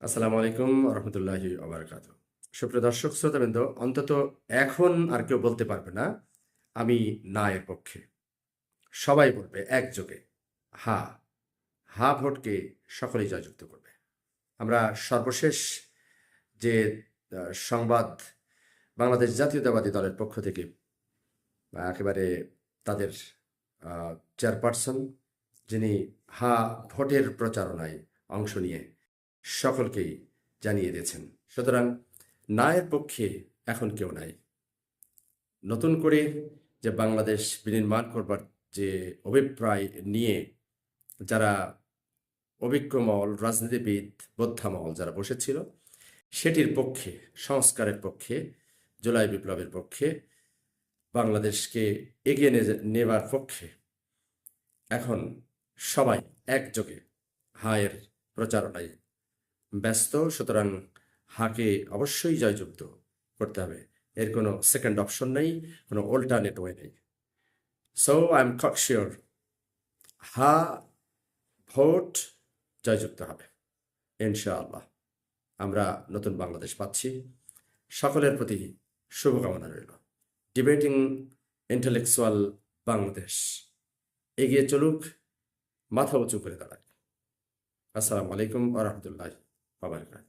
আসসালামু আলাইকুম রহমতুল্লাহি আবরকাত সুপ্রিয় দর্শক, শ্রোতাবৃন্দ, অন্তত এখন আর কেউ বলতে পারবে না, আমি না এর পক্ষে। সবাই বলবে একযোগে, হা হা ভোটকে সকলেই জয়যুক্ত করবে। আমরা সর্বশেষ যে সংবাদ বাংলাদেশ জাতীয়তাবাদী দলের পক্ষ থেকে একেবারে তাদের চেয়ারপারসন যিনি হা ভোটের প্রচারণায় অংশ নিয়ে সকলকেই জানিয়ে দিয়েছেন। সুতরাং নায়ের পক্ষে এখন কেউ নাই। নতুন করে যে বাংলাদেশ বিনির্মাণ করবার যে অভিপ্রায় নিয়ে যারা অভিজ্ঞ মহল রাজনীতিবিদ বোদ্ধা মহল যারা বসেছিল, সেটির পক্ষে, সংস্কারের পক্ষে, জুলাই বিপ্লবের পক্ষে, বাংলাদেশকে এগিয়ে নেবার পক্ষে এখন সবাই একযোগে হায়ের প্রচারণায় ব্যস্ত, সুতরাং হাকে অবশ্যই জয়যুক্ত করতে হবে। এর কোনো সেকেন্ড অপশন নেই, কোনো অল্টারনেট ওয়ে নেই। সো আই এম শিওর হা, ভোট জয়যুক্ত হবে, ইনশাআল্লাহ। আমরা নতুন বাংলাদেশ পাচ্ছি। সকলের প্রতি শুভকামনা রইল। ডিবেটিং ইন্টেলেকচুয়াল বাংলাদেশ এগিয়ে চলুক, মাথা উঁচু করে দাঁড়ায় আসসালামু আলাইকুম আ রহমতুল্লাহ। அவர்கள்